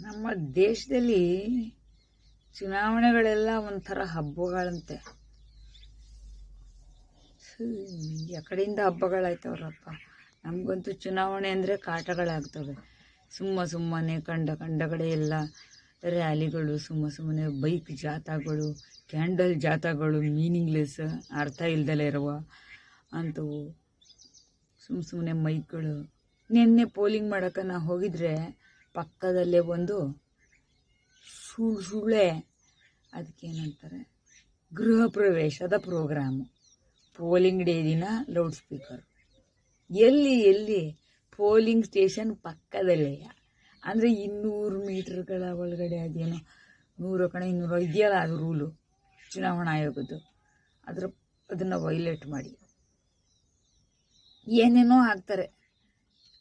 ನಮ್ಮ ದೇಶದಲ್ಲಿ ಚುನಾವಣೆಗಳೆಲ್ಲ ಒಂಥರ ಹಬ್ಬಗಳಂತೆ. ಕಡೆಯಿಂದ ಹಬ್ಬಗಳಾಯ್ತವ್ರಪ್ಪ. ನಮಗಂತೂ ಚುನಾವಣೆ ಅಂದರೆ ಕಾಟಗಳಾಗ್ತವೆ. ಸುಮ್ಮ ಸುಮ್ಮನೆ ಕಂಡ ಕಂಡ ಕಡೆ ಎಲ್ಲ ರ್ಯಾಲಿಗಳು, ಸುಮ್ಮ ಸುಮ್ಮನೆ ಬೈಕ್ ಜಾಥಾಗಳು, ಕ್ಯಾಂಡಲ್ ಜಾಥಾಗಳು, ಮೀನಿಂಗ್ಲೆಸ್ ಅರ್ಥ ಇಲ್ದಲೆ ಇರುವ ಅಂತವು ಸುಮ್ಮ ಸುಮ್ಮನೆ ಮೈಕ್ಗಳು. ನಿನ್ನೆ ಪೋಲಿಂಗ್ ಮಾಡೋಕೆ ನಾ ಹೋಗಿದ್ರೆ ಪಕ್ಕದಲ್ಲೇ ಒಂದು ಸುಳ್ಳು ಸುಳ್ಳೆ ಅದಕ್ಕೇನಂತಾರೆ ಗೃಹ ಪ್ರವೇಶದ ಪ್ರೋಗ್ರಾಮು. ಪೋಲಿಂಗ್ ಡೇ ದಿನ ಲೌಡ್ ಸ್ಪೀಕರ್. ಎಲ್ಲಿ ಎಲ್ಲಿ ಪೋಲಿಂಗ್ ಸ್ಟೇಷನ್ ಪಕ್ಕದಲ್ಲೇ. ಅಂದರೆ ಇನ್ನೂರು ಮೀಟ್ರ್ಗಳ ಒಳಗಡೆ ಅದೇನೋ, ನೂರು ಕಣ, ಇನ್ನೂರು ಇದೆಯಲ್ಲ ಅದು ರೂಲು, ಚುನಾವಣಾ ಆಯೋಗದ್ದು. ಅದರ, ಅದನ್ನು ವೈಲೇಟ್ ಮಾಡಿ. ಏನೇನೋ ಹಾಕ್ತಾರೆ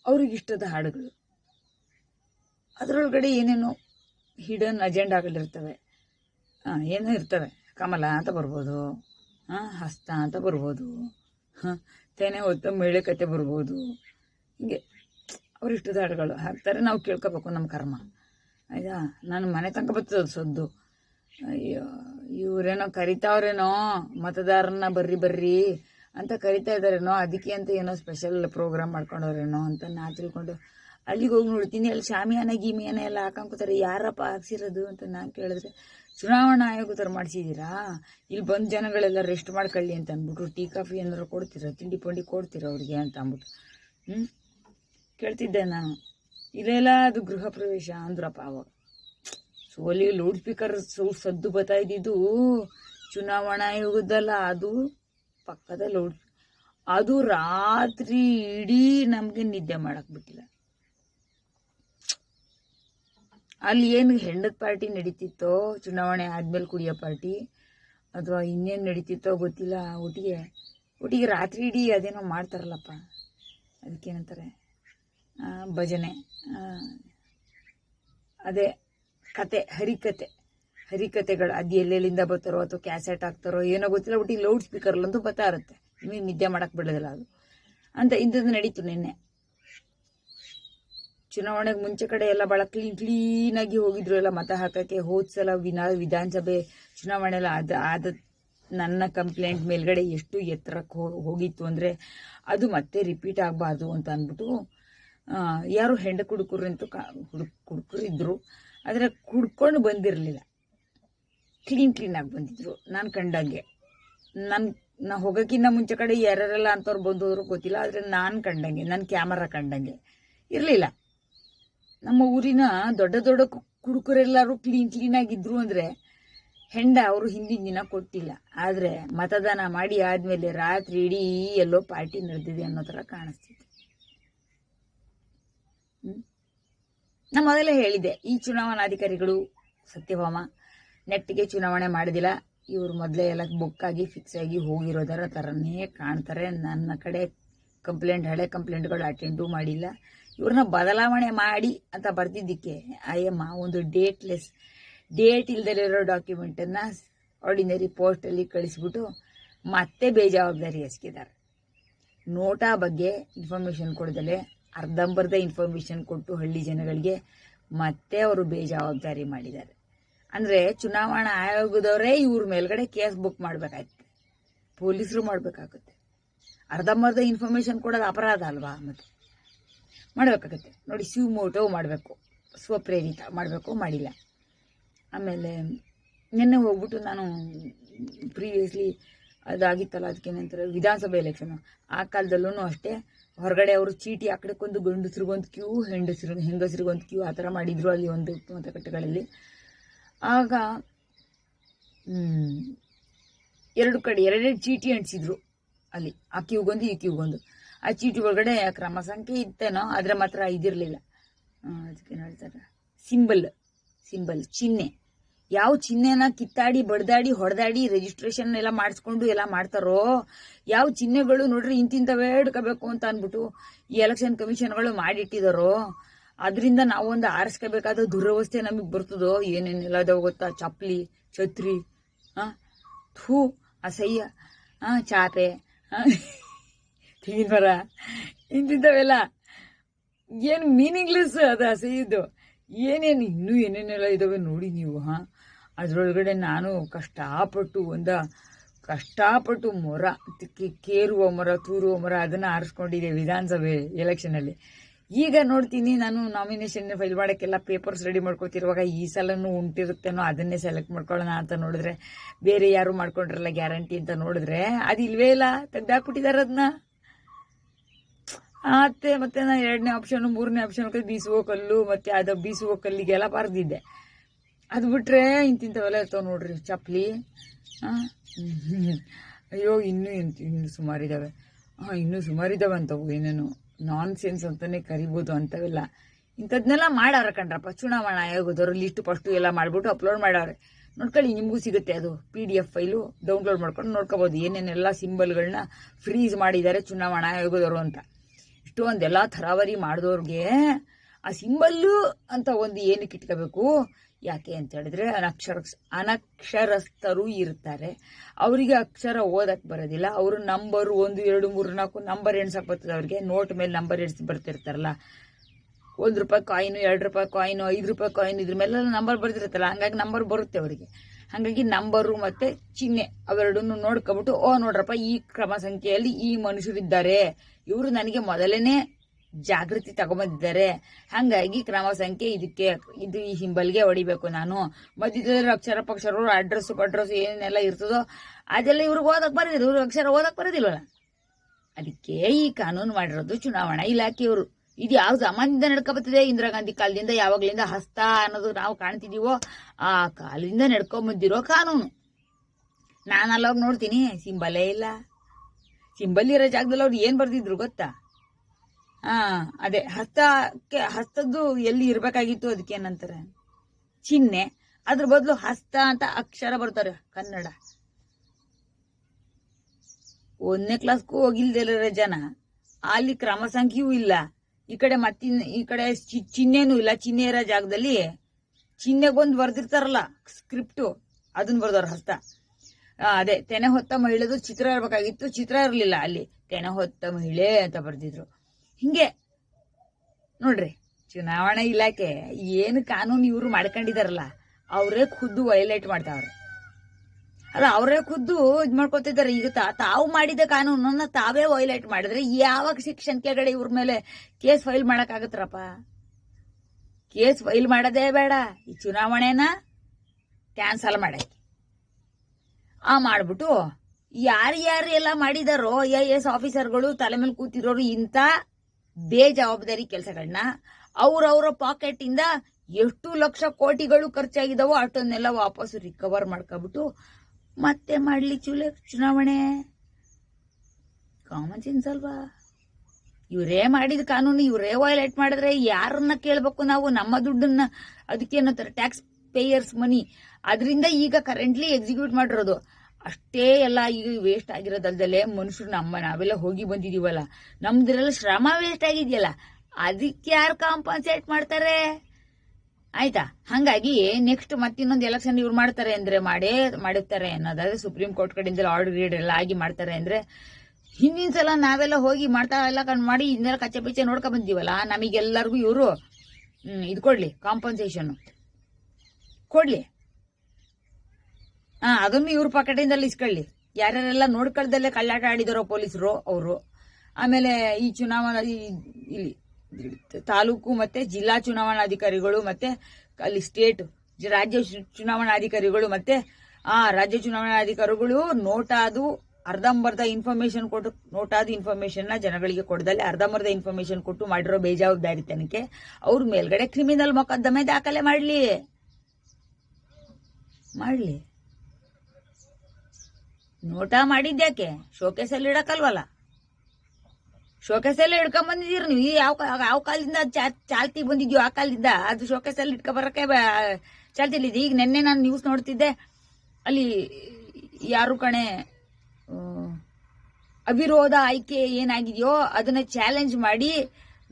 ಅವ್ರಿಗಿಷ್ಟದ ಹಾಡುಗಳು. ಅದರೊಳಗಡೆ ಏನೇನೋ ಹಿಡನ್ ಅಜೆಂಡಾಗಳಿರ್ತವೆ ಹಾಂ ಏನೋ ಇರ್ತವೆ. ಕಮಲ ಅಂತ ಬರ್ಬೋದು. ಹಾಂ, ಹಸ್ತ ಅಂತ ಬರ್ಬೋದು. ಹಾಂ, ತೆನೆ ಹೊತ್ತು ಮೇಳೆ ಕತೆ ಬರ್ಬೋದು. ಹಿಂಗೆ ಅವರಿಷ್ಟು ಹಾಡುಗಳು. ಹಾಕ್ತಾರೆ, ನಾವು ಕೇಳ್ಕೊಬೇಕು ನಮ್ಮ ಕರ್ಮ. ಆಯ್ತಾ? ನಾನು ಮನೆ ತನಕ ಬರ್ತದೆ ಸದ್ದು. ಅಯ್ಯೋ, ಇವರೇನೋ ಕರಿತಾವ್ರೇನೋ? ಮತದಾರನ್ನ ಬರ್ರಿ ಬರ್ರಿ ಅಂತ ಕರಿತಾ ಇದ್ದಾರೇನೋ? ಅದಕ್ಕೆ ಅಂತ ಏನೋ ಸ್ಪೆಷಲ್ ಪ್ರೋಗ್ರಾಮ್ ಮಾಡ್ಕೊಂಡವ್ರೇನೋ ಅಂತ ನಾ ತಿಳ್ಕೊಂಡು ಅಲ್ಲಿಗೆ ಹೋಗಿ ನೋಡ್ತೀನಿ, ಅಲ್ಲಿ ಶಾಮಿಯಾನ ಗೀಮಿಯಾನ ಎಲ್ಲ ಹಾಕೊಂಡ್ಕೋತಾರೆ ಯಾರಪ್ಪ ಹಾಕ್ಸಿರೋದು ಅಂತ ನಾನು ಕೇಳಿದ್ರೆ, ಚುನಾವಣಾ ಆಯೋಗದವ್ರು ಮಾಡಿಸಿದ್ದೀರಾ ಇಲ್ಲಿ ಬಂದ ಜನಗಳೆಲ್ಲ ರೆಸ್ಟ್ ಮಾಡ್ಕೊಳ್ಳಿ ಅಂತ ಅಂದ್ಬಿಟ್ಟು, ಟೀ, ಕಾಫಿ ಏನಾದ್ರು ಕೊಡ್ತೀರಾ, ತಿಂಡಿ, ಪಂಡಿ ಕೊಡ್ತೀರಾ ಅವ್ರಿಗೆ ಅಂತ ಅಂದ್ಬಿಟ್ಟು. ಹ್ಞೂ ಕೇಳ್ತಿದ್ದೆ ನಾನು. ಇದೆಲ್ಲ ಅದು ಗೃಹ ಪ್ರವೇಶ ಅಂದ್ರಪ್ಪ ಅವಾಗ. ಸೊ ಅಲ್ಲಿ ಲೌಡ್ ಸ್ಪೀಕರ್ ಸದ್ದು ಬರ್ತಾ ಇದ್ದಿದ್ದು, ಚುನಾವಣಾ ಆಯೋಗದಲ್ಲ ಅದು ಪಕ್ಕದ ಲೌಡ್ ಅದು ರಾತ್ರಿ ಇಡೀ ನಮಗೆ ನಿದ್ದೆ ಮಾಡಕ್ ಬಿಟ್ಟಿಲ್ಲ. ಅಲ್ಲಿ ಏನು ಹೆಣ್ಣದ ಪಾರ್ಟಿ ನಡೀತಿತ್ತೋ, ಚುನಾವಣೆ ಆದ್ಮೇಲೆ ಕುಡಿಯೋ ಪಾರ್ಟಿ, ಅಥವಾ ಇನ್ನೇನು ನಡೀತಿತ್ತೋ ಗೊತ್ತಿಲ್ಲ ಒಟ್ಟಿಗೆ ಒಟ್ಟಿಗೆ ರಾತ್ರಿ ಇಡೀ ಅದೇನೋ ಮಾಡ್ತಾರಲ್ಲಪ್ಪ. ಅದಕ್ಕೇನಂತಾರೆ ಭಜನೆ. ಅದೇ ಕತೆ, ಹರಿಕತೆ. ಹರಿಕತೆಗಳು. ಅದು ಎಲ್ಲೆಲ್ಲಿಂದ ಬರ್ತಾರೋ ಅಥವಾ ಕ್ಯಾಸೆಟ್ ಹಾಕ್ತಾರೋ ಏನೋ ಗೊತ್ತಿಲ್ಲ. ಒಟ್ಟಿಗೆ ಲೌಡ್ ಸ್ಪೀಕರ್ಲಂತೂ ಬರ್ತಾ ಇರುತ್ತೆ. ನಿಮಗೆ ನಿದ್ದೆ ಮಾಡಕ್ಕೆ ಬಿಡೋದಿಲ್ಲ ಅದು. ಅಂತ ಇಂಥದ್ದು ನಡೀತು ನಿನ್ನೆ. ಚುನಾವಣೆಗೆ ಮುಂಚೆ ಕಡೆ ಎಲ್ಲ ಭಾಳ ಕ್ಲೀನ್, ಕ್ಲೀನಾಗಿ ಹೋಗಿದ್ರು ಎಲ್ಲ ಮತ ಹಾಕಕ್ಕೆ. ಹೋದ ಸಲ ವಿನಾ, ವಿಧಾನಸಭೆ ಚುನಾವಣೆ ಎಲ್ಲ ಅದ ಆದ ನನ್ನ ಕಂಪ್ಲೇಂಟ್ ಮೇಲ್ಗಡೆ ಎಷ್ಟು ಎತ್ತರಕ್ಕೆ ಹೋಗಿತ್ತು ಅಂದರೆ ಅದು ಮತ್ತೆ ರಿಪೀಟ್ ಆಗಬಾರ್ದು ಅಂತ ಅಂದ್ಬಿಟ್ಟು ಯಾರು ಹೆಂಡ ಕುಡುಕರು ಅಂತ ಕಾ ಹುಡುಕ್ ಕುಡುಕರಿದ್ರು ಆದರೆ ಕುಡ್ಕೊಂಡು ಬಂದಿರಲಿಲ್ಲ. ಕ್ಲೀನ್, ಕ್ಲೀನಾಗಿ ಬಂದಿದ್ರು. ನಾನು ಕಂಡಂಗೆ. ನನ್ನ ನಾ ಹೋಗೋಕ್ಕಿಂತ ಮುಂಚೆ ಕಡೆ ಯಾರ್ಯಾರೆಲ್ಲ ಅಂತವ್ರು ಬಂದವರು ಗೊತ್ತಿಲ್ಲ, ಆದರೆ ನಾನು ಕಂಡಂಗೆ ನನ್ನ ಕ್ಯಾಮರಾ ಕಂಡಂಗೆ. ಇರಲಿಲ್ಲ. ನಮ್ಮ ಊರಿನ ದೊಡ್ಡ ದೊಡ್ಡ ಕುಡುಕರೆಲ್ಲರೂ ಕ್ಲೀನ್ ಆಗಿದ್ರು ಅಂದರೆ ಹೆಂಡ ಅವರು ಹಿಂದಿನ ದಿನ ಕೊಟ್ಟಿಲ್ಲ. ಆದರೆ ಮತದಾನ ಮಾಡಿ ಆದಮೇಲೆ ರಾತ್ರಿ ಇಡೀ ಎಲ್ಲೋ ಪಾರ್ಟಿ ನಡೆದಿದೆ ಅನ್ನೋ ಥರ ಕಾಣಿಸ್ತಿದೆ. ನಮ್ಮ ಮೊದಲೇ ಹೇಳಿದೆ ಈ ಚುನಾವಣಾಧಿಕಾರಿಗಳು ಸತ್ಯಭಾಮ, ನೆಟ್ಟಿಗೆ ಚುನಾವಣೆ ಮಾಡಿದಿಲ್ಲ. ಇವರು ಮೊದಲೇ ಎಲ್ಲ ಬುಕ್ಕಾಗಿ ಫಿಕ್ಸ್ ಆಗಿ ಹೋಗಿರೋದರ ಥರನೇ ಕಾಣ್ತಾರೆ. ನನ್ನ ಕಡೆ ಕಂಪ್ಲೇಂಟ್ ಹಳೆ ಕಂಪ್ಲೇಂಟ್ಗಳು ಅಟೆಂಡೂ ಮಾಡಿಲ್ಲ. ಇವ್ರನ್ನ ಬದಲಾವಣೆ ಮಾಡಿ ಅಂತ ಬರ್ತಿದ್ದಕ್ಕೆ ಅಯ್ಯಮ್ಮ ಒಂದು ಡೇಟ್ಲೆಸ್ ಡೇಟ್ ಇಲ್ದಲಿರೋ ಡಾಕ್ಯುಮೆಂಟನ್ನು ಆರ್ಡಿನರಿ ಪೋಸ್ಟಲ್ಲಿ ಕಳಿಸ್ಬಿಟ್ಟು ಮತ್ತೆ ಬೇಜವಾಬ್ದಾರಿ ಎಸ್ಕಿದ್ದಾರೆ ನೋಟಾ ಬಗ್ಗೆ ಇನ್ಫಾರ್ಮೇಷನ್ ಕೊಡದಲೆ ಅರ್ಧಂಬರ್ಧ ಇನ್ಫಾರ್ಮೇಷನ್ ಕೊಟ್ಟು ಹಳ್ಳಿ ಜನಗಳಿಗೆ ಮತ್ತೆ ಅವರು ಬೇಜವಾಬ್ದಾರಿ ಮಾಡಿದ್ದಾರೆ ಅಂದರೆ ಚುನಾವಣಾ ಆಯೋಗದವರೇ ಇವ್ರ ಮೇಲ್ಗಡೆ ಕೇಸ್ ಬುಕ್ ಮಾಡಬೇಕಾಯ್ತು ಪೊಲೀಸರು ಮಾಡಬೇಕಾಗುತ್ತೆ. ಅರ್ಧಂಬರ್ಧ ಇನ್ಫಾರ್ಮೇಷನ್ ಕೊಡೋದು ಅಪರಾಧ ಅಲ್ವಾ ಮತ್ತೆ? ಮಾಡಬೇಕಾಗತ್ತೆ. ನೋಡಿ ಶಿವಮೋಟೋ ಮಾಡಬೇಕು. ಸ್ವಪ್ರೇರಿತ ಮಾಡಬೇಕು, ಮಾಡಿಲ್ಲ. ಆಮೇಲೆ ನಿನ್ನೆ ಹೋಗ್ಬಿಟ್ಟು ನಾನು ಪ್ರೀವಿಯಸ್ಲಿ ಅದಾಗಿತ್ತಲ್ಲ, ಅದಕ್ಕೆ ಅದಕ್ಕೇನಂತಾರೆ ವಿಧಾನಸಭೆ ಎಲೆಕ್ಷನ್ ಆ ಕಾಲದಲ್ಲೂ ಅಷ್ಟೇ, ಹೊರಗಡೆ ಅವರು ಚೀಟಿ ಆ ಕಡೆಗೊಂದು ಗಂಡಸ್ರಿಗೊಂದು ಕ್ಯೂ, ಹೆಂಡಸ್ರು, ಹೆಂಗಸ್ರಿಗೊಂದು ಕ್ಯೂ ಆ ಥರ ಮಾಡಿದ್ರು ಅಲ್ಲಿ ಒಂದು ಮತಗಟ್ಟೆಗಳಲ್ಲಿ. ಆಗ ಎರಡು ಕಡೆ, ಎರಡೆರಡು ಚೀಟಿ ಅಂಟಿಸಿದ್ರು ಅಲ್ಲಿ. ಆ ಕ್ಯೂಗೊಂದು, ಈ ಕ್ಯೂಗೊಂದು. ಆ ಚೀಟಿ ಒಳಗಡೆ ಕ್ರಮ ಸಂಖ್ಯೆ ಇತ್ತೇನೋ ಆದರೆ ಮಾತ್ರ ಇದಿರಲಿಲ್ಲ. ಅದಕ್ಕೇನು ಹೇಳ್ತಾರೆ? ಸಿಂಬಲ್ ಸಿಂಬಲ್, ಚಿಹ್ನೆ. ಯಾವ ಚಿಹ್ನೆನ ಕಿತ್ತಾಡಿ, ಬಡ್ದಾಡಿ, ಹೊಡೆದಾಡಿ ರಿಜಿಸ್ಟ್ರೇಷನ್ ಎಲ್ಲ ಮಾಡಿಸ್ಕೊಂಡು ಎಲ್ಲ ಮಾಡ್ತಾರೋ, ಯಾವ ಚಿಹ್ನೆಗಳು ನೋಡ್ರಿ ಇಂತಿಂತವೇ ಹಿಡ್ಕೋಬೇಕು ಅಂತ ಅಂದ್ಬಿಟ್ಟು ಈ ಎಲೆಕ್ಷನ್ ಕಮಿಷನ್ಗಳು ಮಾಡಿಟ್ಟಿದಾರೋ, ಅದರಿಂದ ನಾವೊಂದು ಆರಿಸ್ಕೋಬೇಕಾದ ದುರವಸ್ಥೆ ನಮಗೆ ಬರ್ತದೋ ಏನೇನೆಲ್ಲ ಅದಾವ ಗೊತ್ತಾ? ಚಪ್ಪಲಿ, ಛತ್ರಿ ಹಾಂ ಥೂ, ಅಸಹ್ಯ ಹಾಂ ಚಾಪೆ ತೆಂಗಿನ ಮರ ಇಂತಿಂಥವೆಲ್ಲ ಏನು ಮೀನಿಂಗ್ಲೆಸ್ ಅದು ಹಸಿದು ಏನೇನು ಇನ್ನೂ ಏನೇನೆಲ್ಲ ಇದಾವೆ ನೋಡಿ ನೀವು, ಹಾಂ? ಅದರೊಳಗಡೆ ನಾನು ಕಷ್ಟಪಟ್ಟು ಒಂದ ಕಷ್ಟಪಟ್ಟು ಮೊರ ಕೇರುವ ಮೊರ, ತೂರುವ ಮೊರ ಅದನ್ನು ಆರಿಸ್ಕೊಂಡಿದ್ದೆ ವಿಧಾನಸಭೆ ಎಲೆಕ್ಷನಲ್ಲಿ ಈಗ ನೋಡ್ತೀನಿ ನಾನು ನಾಮಿನೇಷನ್ ಫೈಲ್ ಮಾಡೋಕ್ಕೆಲ್ಲ ಪೇಪರ್ಸ್ ರೆಡಿ ಮಾಡ್ಕೋತಿರುವಾಗ ಈ ಸಲನೂ ಉಂಟಿರುತ್ತೇನೋ ಅದನ್ನೇ ಸೆಲೆಕ್ಟ್ ಮಾಡ್ಕೊಳ್ಳೋಣ ಅಂತ ನೋಡಿದ್ರೆ ಬೇರೆ ಯಾರು ಮಾಡ್ಕೊಂಡ್ರಲ್ಲ ಗ್ಯಾರಂಟಿ ಅಂತ ನೋಡಿದ್ರೆ ಅದು ಇಲ್ವೇ ಇಲ್ಲ? ತೆಗ್ದಾಕ್ಬಿಟ್ಟಿದ್ದಾರೆ ಅದನ್ನ ಮತ್ತೆ ಮತ್ತೆ ನಾನು ಎರಡನೇ ಆಪ್ಷನ್ ಮೂರನೇ ಆಪ್ಷನ್ ಬೀಸುವ ಕಲ್ಲು ಮತ್ತೆ ಅದು ಬೀಸುವ ಕಲ್ಲಿಗೆಲ್ಲ ಬರೆದಿದ್ದೆ. ಅದು ಬಿಟ್ಟರೆ ಇಂತಿಂಥವೆಲ್ಲ ಇರ್ತಾವೆ ನೋಡ್ರಿ ಚಪ್ಲಿ. ಆ, ಅಯ್ಯೋ ಇನ್ನೂ ಇನ್ನೂ ಸುಮಾರಿದ್ದಾವೆ ಹಾಂ ಇನ್ನೂ ಸುಮಾರಿದ್ದಾವೆ ಅಂತವು ಏನೇನು ನಾನ್ ಸೆನ್ಸ್ ಅಂತಲೇ ಕರಿಬೋದು ಅಂಥವೆಲ್ಲ ಇಂಥದ್ನೆಲ್ಲ ಮಾಡವ್ರೆ ಕಣ್ರಪ್ಪ. ಚುನಾವಣಾ ಆಯೋಗದವರು ಲಿಸ್ಟ್ ಫಸ್ಟು ಎಲ್ಲ ಮಾಡಿಬಿಟ್ಟು ಅಪ್ಲೋಡ್ ಮಾಡವ್ರೆ. ನೋಡ್ಕೊಳ್ಳಿ ನಿಮಗೂ ಸಿಗುತ್ತೆ ಅದು P D F file download ಮಾಡ್ಕೊಂಡು ನೋಡ್ಕೋಬೋದು. ಏನೇನೆಲ್ಲ ಸಿಂಬಲ್ಗಳನ್ನ ಫ್ರೀಸ್ ಮಾಡಿದ್ದಾರೆ ಚುನಾವಣಾ ಆಯೋಗದವರು ಅಂತ. ಇಷ್ಟೊಂದೆಲ್ಲ ಥರಾವರಿ ಮಾಡಿದವ್ರಿಗೆ ಆ ಸಿಂಬಲ್ಲು ಅಂತ ಒಂದು ಏನಕ್ಕೆ ಇಟ್ಕೋಬೇಕು? ಯಾಕೆ ಅಂತ ಹೇಳಿದ್ರೆ ಅನಕ್ಷರ ಅನಕ್ಷರಸ್ಥರು ಇರ್ತಾರೆ. ಅವರಿಗೆ ಅಕ್ಷರ ಓದಕ್ಕೆ ಬರೋದಿಲ್ಲ. ಅವರು ನಂಬರ್ ಒಂದು, ಎರಡು, ಮೂರು, ನಾಲ್ಕು ನಂಬರ್ ಎಣ್ಸಕ್ ಬರ್ತದೆ ಅವ್ರಿಗೆ ನೋಟ್ ಮೇಲೆ ನಂಬರ್ ಎಣ್ಸಿ ಬರ್ತಿರ್ತಾರಲ್ಲ. ಒಂದು ರೂಪಾಯಿ ಕಾಯಿನು ಎರಡು ರೂಪಾಯಿ ಕಾಯಿನು ಐದು ರೂಪಾಯಿ ಕಾಯಿನ್ ಇದ್ರ ಮೇಲೆಲ್ಲ ನಂಬರ್ ಬರ್ದಿರುತ್ತಲ್ಲ ಹಂಗಾಗಿ ನಂಬರ್ ಬರುತ್ತೆ ಅವರಿಗೆ. ಹಾಗಾಗಿ ನಂಬರು ಮತ್ತೆ ಚಿಹ್ನೆ ಅವೆರಡನ್ನು ನೋಡ್ಕೊಬಿಟ್ಟು ಓ ನೋಡ್ರಪ್ಪ, ಈ ಕ್ರಮ ಸಂಖ್ಯೆಯಲ್ಲಿ ಈ ಮನುಷ್ಯರಿದ್ದಾರೆ. ಇವರು ನನಗೆ ಮೊದಲೇನೆ ಜಾಗೃತಿ ತಗೊಂಬಂದಿದ್ದಾರೆ ಹಾಗಾಗಿ ಕ್ರಮ ಸಂಖ್ಯೆ ಇದಕ್ಕೆ, ಇದು ಈ ಹಿಂಬಲ್ಗೆ ಹೊಡಿಬೇಕು ನಾನು. ಮಧ್ಯದಲ್ಲಿ ಅಕ್ಷರ ಪಕ್ಷರಗಳು ಅಡ್ರೆಸ್ ಪಡ್ರೆಸ್ ಏನೆಲ್ಲ ಇರ್ತದೋ ಅದೆಲ್ಲ ಇವ್ರಿಗೆ ಓದಕ್ ಬರೋದಿಲ್ಲ. ಇವ್ರಿಗೆ ಅಕ್ಷರ ಓದಕ್ ಬರೋದಿಲ್ಲ ಅದಕ್ಕೆ ಈ ಕಾನೂನು ಮಾಡಿರೋದು ಚುನಾವಣಾ ಇಲಾಖೆಯವರು. ಇದು ಯಾವ ಸಾಮಾನ್ಯದಿಂದ ನಡ್ಕೊಬತ್ತಿದೆ? ಇಂದಿರಾ ಗಾಂಧಿ ಕಾಲದಿಂದ ಯಾವಾಗ್ಲಿಂದ ಹಸ್ತ ಅನ್ನೋದು ನಾವು ಕಾಣ್ತಿದ್ದೀವೋ, ಆ ಕಾಲದಿಂದ ನಡ್ಕೊಂಬಂದಿರೋ ಕಾನೂನು. ನಾನು ಅಲ್ಲೋಗಿ ನೋಡ್ತೀನಿ ಸಿಂಬಲೇ ಇಲ್ಲ. ಸಿಂಬಲ್ ಇರೋ ಜಾಗದಲ್ಲಿ ಅವ್ರು ಏನು ಬರ್ದಿದ್ರು ಗೊತ್ತಾ? ಹಾ, ಅದೇ, ಹಸ್ತಕ್ಕೆ, ಹಸ್ತದ್ದು ಎಲ್ಲಿ ಇರಬೇಕಾಗಿತ್ತು ಅದಕ್ಕೆ ಏನಂತಾರೆ? ಚಿಹ್ನೆ. ಅದ್ರ ಬದಲು ಹಸ್ತ ಅಂತ ಅಕ್ಷರ ಬರ್ತಾರೆ ಕನ್ನಡ. ಒಂದನೇ ಕ್ಲಾಸ್ಗೂ ಹೋಗಿಲ್ದಿರೋ ಜನ. ಅಲ್ಲಿ ಕ್ರಮ ಸಂಖ್ಯೆಯೂ ಇಲ್ಲ. ಈ ಕಡೆ ಮತ್ತಿನ್ ಈ ಕಡೆ ಚಿಹ್ನೆನೂ ಇಲ್ಲ ಚಿಹ್ನೆ ಇರೋ ಜಾಗದಲ್ಲಿ ಚಿಹ್ನೆಗೊಂದು ಬರ್ದಿರ್ತಾರಲ್ಲ ಸ್ಕ್ರಿಪ್ಟು ಅದನ್ನ ಬರ್ದವ್ರ ಹಸ್ತ. ಅದೇ ತೆನೆ ಹೊತ್ತ ಮಹಿಳೆದು ಚಿತ್ರ ಇರಬೇಕಾಗಿತ್ತು, ಚಿತ್ರ ಇರಲಿಲ್ಲ ಅಲ್ಲಿ. ತೆನೆ ಹೊತ್ತ ಮಹಿಳೆ ಅಂತ ಬರ್ದಿದ್ರು. ಹಿಂಗೆ, ನೋಡ್ರಿ, ಚುನಾವಣಾ ಇಲಾಖೆ, ಏನು ಕಾನೂನು ಇವರು ಮಾಡ್ಕೊಂಡಿದಾರಲ್ಲ, ಅವರೇ ಖುದ್ದು ವೈಲೇಟ್ ಮಾಡ್ತಾವ್ರೆ. ಅಲ್ಲ, ಅವರೇ ಖುದ್ದು ಇದ್ ಮಾಡ್ಕೊತಿದ್ದಾರೆ. ಈಗ ತಾವು ಮಾಡಿದ ಕಾನೂನನ್ನ ತಾವೇ ವೈಲೇಟ್ ಮಾಡಿದ್ರೆ ಯಾವಾಗ ಶಿಕ್ಷಣ ಕೆಳಗಡೆ ಇವ್ರ ಮೇಲೆ ಕೇಸ್ ಫೈಲ್ ಮಾಡಕ್ಕಾಗತ್ರಪ್ಪ ಕೇಸ್ ಫೈಲ್ ಮಾಡೋದೇ ಬೇಡ. ಈ ಚುನಾವಣೆನ ಕ್ಯಾನ್ಸಲ್ ಮಾಡಿ ಆ ಮಾಡ್ಬಿಟ್ಟು ಯಾರು ಯಾರು ಎಲ್ಲ ಮಾಡಿದಾರೋ ಐ ಎಸ್ ಆಫೀಸರ್ಗಳು ತಲೆ ಮೇಲೆ ಕೂತಿರೋರು ಇಂಥ ಬೇಜವಾಬ್ದಾರಿ ಕೆಲಸಗಳನ್ನ ಅವ್ರವ್ರ ಪಾಕೆಟ್ ಇಂದ ಎಷ್ಟು ಲಕ್ಷ ಕೋಟಿಗಳು ಖರ್ಚಾಗಿದಾವೋ ಅಷ್ಟನ್ನೆಲ್ಲ ವಾಪಸ್ ರಿಕವರ್ ಮಾಡ್ಕೊಬಿಟ್ಟು ಮತ್ತೆ ಮಾಡ್ಲಿ ಚುಲ ಚುನಾವಣೆ. ಕಾಮನ್ ಸೆನ್ಸ್ ಅಲ್ವಾ ಇವರೇ ಮಾಡಿದ ಕಾನೂನು, ಇವರೇ ವೈಲೇಟ್ ಮಾಡಿದ್ರೆ ಯಾರನ್ನ ಕೇಳಬೇಕು ನಾವು? ನಮ್ಮ ದುಡ್ಡನ್ನ ಅದಕ್ಕೆ ಏನಂತಾರೆ ಟ್ಯಾಕ್ಸ್ ಪೇಯರ್ಸ್ ಮನಿ ಅದರಿಂದ ಈಗ ಕರೆಂಟ್ಲಿ ಎಕ್ಸಿಕ್ಯೂಟ್ ಮಾಡಿರೋದು. ಅಷ್ಟೇ ಎಲ್ಲ ಈಗ ವೇಸ್ಟ್ ಆಗಿರೋದಲ್ದಲ್ಲೇ ಮನುಷ್ಯರು ನಮ್ಮ ನಾವೆಲ್ಲ ಹೋಗಿ ಬಂದಿದೀವಲ್ಲ. ನಮ್ದಿರಲ್ಲ ಶ್ರಮ ವೇಸ್ಟ್ ಆಗಿದೆಯಲ್ಲ. ಅದಕ್ಕೆ ಯಾರು ಕಾಂಪನ್ಸೇಟ್ ಮಾಡ್ತಾರೆ? ಆಯ್ತಾ? ಹಂಗಾಗಿ ನೆಕ್ಸ್ಟ್ ಮತ್ತಿನ್ನೊಂದು ಎಲೆಕ್ಷನ್ ಇವ್ರು ಮಾಡ್ತಾರೆ ಅಂದ್ರೆ ಮಾಡೇ, ಮಾಡುತ್ತಾರೆ ಅನ್ನೋದಾದ್ರೆ ಸುಪ್ರೀಂ ಕೋರ್ಟ್ ಕಡೆಯಿಂದ ಆರ್ಡರ್ ಗೀಡ್ ಎಲ್ಲ ಆಗಿ ಮಾಡ್ತಾರೆ ಅಂದ್ರೆ ಹಿಂದಿನ ಸಲ ನಾವೆಲ್ಲ ಹೋಗಿ ಮಾಡ್ತಾ ಎಲ್ಲ ಕಂಡು ಮಾಡಿ ಇನ್ನೆಲ್ಲ ಕಚ್ಚೆ ಪಿಚ್ಚೆ ನೋಡ್ಕೊ ಬಂದೀವಲ್ಲ, ನಮಗೆಲ್ಲರಿಗೂ ಇವರು ಇದು ಕೊಡ್ಲಿ ಕಾಂಪನ್ಸೇಷನ್ ಕೊಡ್ಲಿ. ಹಾ, ಅದನ್ನು ಇವ್ರ ಪಾಕೆಟಿಂದಲ್ಲಿ ಇಸ್ಕೊಳ್ಳಿ. ಯಾರ್ಯಾರೆಲ್ಲ ನೋಡ್ಕೊಳ್ದಲ್ಲೇ ಕಳ್ಳಾಟ ಆಡಿದಾರೋ ಪೊಲೀಸರು, ಅವರು. ಆಮೇಲೆ ಈ ಚುನಾವಣಾ ಇಲ್ಲಿ ತಾಲೂಕು ಮತ್ತೆ ಜಿಲ್ಲಾ ಚುನಾವಣಾಧಿಕಾರಿಗಳು ಮತ್ತೆ ಅಲ್ಲಿ ಸ್ಟೇಟ್ ರಾಜ್ಯ ಚುನಾವಣಾಧಿಕಾರಿಗಳು ಮತ್ತೆ, ಆ ರಾಜ್ಯ ಚುನಾವಣಾಧಿಕಾರಿಗಳು ನೋಟಾದು ಅರ್ಧಂಬರ್ಧ ಇನ್ಫಾರ್ಮೇಶನ್ ಕೊಟ್ಟು, ನೋಟಾದ ಇನ್ಫಾರ್ಮೇಶನ್ನ ಜನಗಳಿಗೆ ಕೊಡದಲ್ಲಿ ಅರ್ಧಂಬರ್ಧ ಇನ್ಫಾರ್ಮೇಶನ್ ಕೊಟ್ಟು ಮಾಡಿರೋ ಬೇಜವಾಬ್ದಾರಿತನಕ್ಕೆ ಅವ್ರ ಮೇಲ್ಗಡೆ ಕ್ರಿಮಿನಲ್ ಮೊಕದ್ದಮೆ ದಾಖಲೆ ಮಾಡ್ಲಿ. ಮಾಡ್ಲಿ. ನೋಟ ಮಾಡಿದ್ಯಾಕೆ ಶೋಕೇಸಲ್ಲಿ ಶೋಕೇಸಲ್ಲಿ ಹಿಡ್ಕೊಂಡ್ ಬಂದಿದ್ದೀರಿ ನೀವು. ಈ ಯಾವ ಯಾವ ಕಾಲದಿಂದ ಚಾಲ್ತಿ ಬಂದಿದ್ಯೋ ಆ ಕಾಲದಿಂದ ಅದು ಶೋಕೇಸಲ್ಲಿ ಇಟ್ಕೊ ಬರಕ್ಕೆ ಚಾಲ್ತಿಲಿದೆ ಈಗ ನಿನ್ನೆ ನಾನು ನ್ಯೂಸ್ ನೋಡ್ತಿದ್ದೆ. ಅಲ್ಲಿ ಯಾರು ಕಣೆ ಅವಿರೋಧ ಆಯ್ಕೆ ಏನಾಗಿದೆಯೋ ಅದನ್ನ ಚಾಲೆಂಜ್ ಮಾಡಿ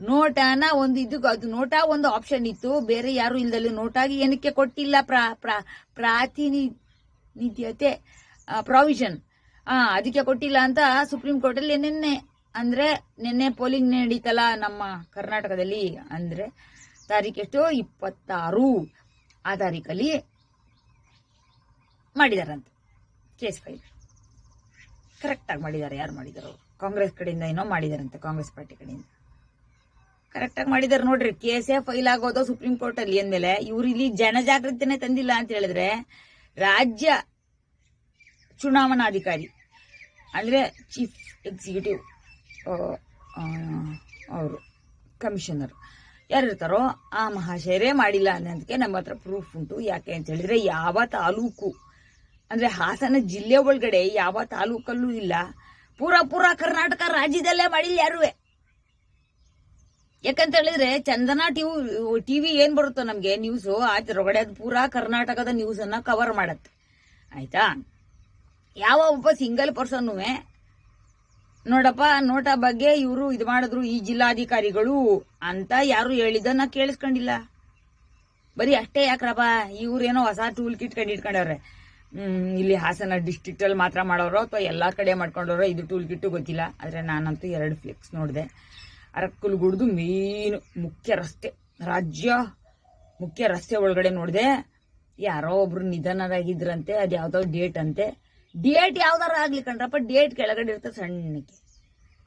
ನೋಟಾನ ಒಂದು ಇದು ಅದು ನೋಟಾ ಒಂದು ಆಪ್ಷನ್ ಇತ್ತು. ಬೇರೆ ಯಾರು ಇಲ್ದಲ್ಲಿ ನೋಟಾಗಿ ಏನಕ್ಕೆ ಕೊಟ್ಟಿಲ್ಲ ಪ್ರಾ ಪ್ರಾ ಪ್ರಾತಿನಿಧ್ಯತೆ ಪ್ರಾವಿಷನ್ ಅದಕ್ಕೆ ಕೊಟ್ಟಿಲ್ಲ ಅಂತ ಸುಪ್ರೀಂ ಕೋರ್ಟ್ ಅಲ್ಲಿ ನಿನ್ನೆ ಅಂದ್ರೆ ನಿನ್ನೆ ಪೋಲಿಂಗ್ ನಡೀತಲ್ಲ ನಮ್ಮ ಕರ್ನಾಟಕದಲ್ಲಿ, ಅಂದ್ರೆ ತಾರೀಕೆಷ್ಟು ಇಪ್ಪತ್ತಾರು ಆ ತಾರೀಕಲ್ಲಿ ಮಾಡಿದಾರಂತೆ. Case file. ಕರೆಕ್ಟಾಗಿ ಮಾಡಿದ್ದಾರೆ. ಯಾರು ಮಾಡಿದಾರೋ ಕಾಂಗ್ರೆಸ್ ಕಡೆಯಿಂದ ಏನೋ ಮಾಡಿದಾರಂತೆ, ಕಾಂಗ್ರೆಸ್ ಪಾರ್ಟಿ ಕಡೆಯಿಂದ. ಕರೆಕ್ಟಾಗಿ ಮಾಡಿದಾರೆ ನೋಡ್ರಿ. ಕೇಸೇ ಫೈಲ್ ಆಗೋದು ಸುಪ್ರೀಂ ಕೋರ್ಟ್ ಅಲ್ಲಿ ಅಂದಮೇಲೆ ಇವ್ರು ಇಲ್ಲಿ ಜನಜಾಗೃತಿನೇ ತಂದಿಲ್ಲ ಅಂತ ಹೇಳಿದ್ರೆ ರಾಜ್ಯ ಚುನಾವಣಾಧಿಕಾರಿ, ಅಂದ್ರೆ ಚೀಫ್ ಎಕ್ಸಿಕ್ಯೂಟಿವ್ ಅವರು ಕಮಿಷನರ್ ಯಾರಿರ್ತಾರೋ ಆ ಮಹಾಶಯರೇ ಮಾಡಿಲ್ಲ ಅನ್ನೋದಕ್ಕೆ ನಮ್ಮ ಹತ್ರ ಪ್ರೂಫ್ ಉಂಟು. ಯಾಕೆ ಅಂತ ಹೇಳಿದ್ರೆ ಯಾವ ತಾಲೂಕು? ಅಂದ್ರೆ ಹಾಸನ ಜಿಲ್ಲೆ ಒಳಗಡೆ ಯಾವ ತಾಲೂಕಲ್ಲೂ ಇಲ್ಲ. ಪೂರಾ ಪೂರ ಕರ್ನಾಟಕ ರಾಜ್ಯದಲ್ಲೇ ಮಾಡಿಲ್ಲ ಯಾರುವೆ? ಯಾಕಂತ ಹೇಳಿದ್ರೆ ಚಂದನ ಟಿವಿ ಟಿವಿ ಏನ್ ಬರುತ್ತೋ ನಮ್ಗೆ ನ್ಯೂಸ್ ಅದ್ರೊಳಗಡೆ ಅದು ಪೂರ ಕರ್ನಾಟಕದ ನ್ಯೂಸ್ ಅನ್ನ ಕವರ್ ಮಾಡತ್ತೆ. ಆಯ್ತಾ? ಯಾವ ಒಬ್ಬ ಸಿಂಗಲ್ ಪರ್ಸನ್ ನೋಡಪ್ಪ, ನೋಟ ಬಗ್ಗೆ ಇವರು ಇದು ಮಾಡಿದ್ರು ಈ ಜಿಲ್ಲಾಧಿಕಾರಿಗಳು ಅಂತ ಯಾರು ಹೇಳಿದ್ದನ್ನ ಕೇಳಿಸ್ಕೊಂಡಿಲ್ಲ. ಬರೀ ಅಷ್ಟೇ ಯಾಕ್ರಪ್ಪ, ಇವ್ರೇನೋ ಹೊಸ ಟೂಲ್ ಕಿಟ್ ಕಂಡು ಇಟ್ಕೊಂಡವ್ರೆ ಇಲ್ಲಿ ಹಾಸನ ಡಿಸ್ಟ್ರಿಕ್ಟ್ ಅಲ್ಲಿ ಮಾತ್ರ ಮಾಡೋರು ಅಥವಾ ಎಲ್ಲಾ ಕಡೆ ಮಾಡ್ಕೊಂಡವ್ರೋ ಇದು ಟೂಲ್ ಕಿಟ್ಟು ಗೊತ್ತಿಲ್ಲ. ಆದ್ರೆ ನಾನಂತೂ ಎರಡು ಫ್ಲೆಕ್ಸ್ ನೋಡಿದೆ. ಅರಕಲ್ಗುಡ್ದು ಮೇನ್ ಮುಖ್ಯ ರಸ್ತೆ, ರಾಜ್ಯ ಮುಖ್ಯ ರಸ್ತೆ ಒಳಗಡೆ ನೋಡಿದೆ. ಯಾರೋ ಒಬ್ರು ನಿಧನರಾಗಿದ್ರಂತೆ ಅದು ಯಾವುದೋ ಡೇಟ್ ಅಂತೆ. ಡೇಟ್ ಯಾವ್ದಾರ ಆಗ್ಲಿ ಕಣ್ರಪ್ಪ ಡೇಟ್ ಕೆಳಗಡೆ ಇರ್ತದೆ ಸಣ್ಣಕ್ಕೆ.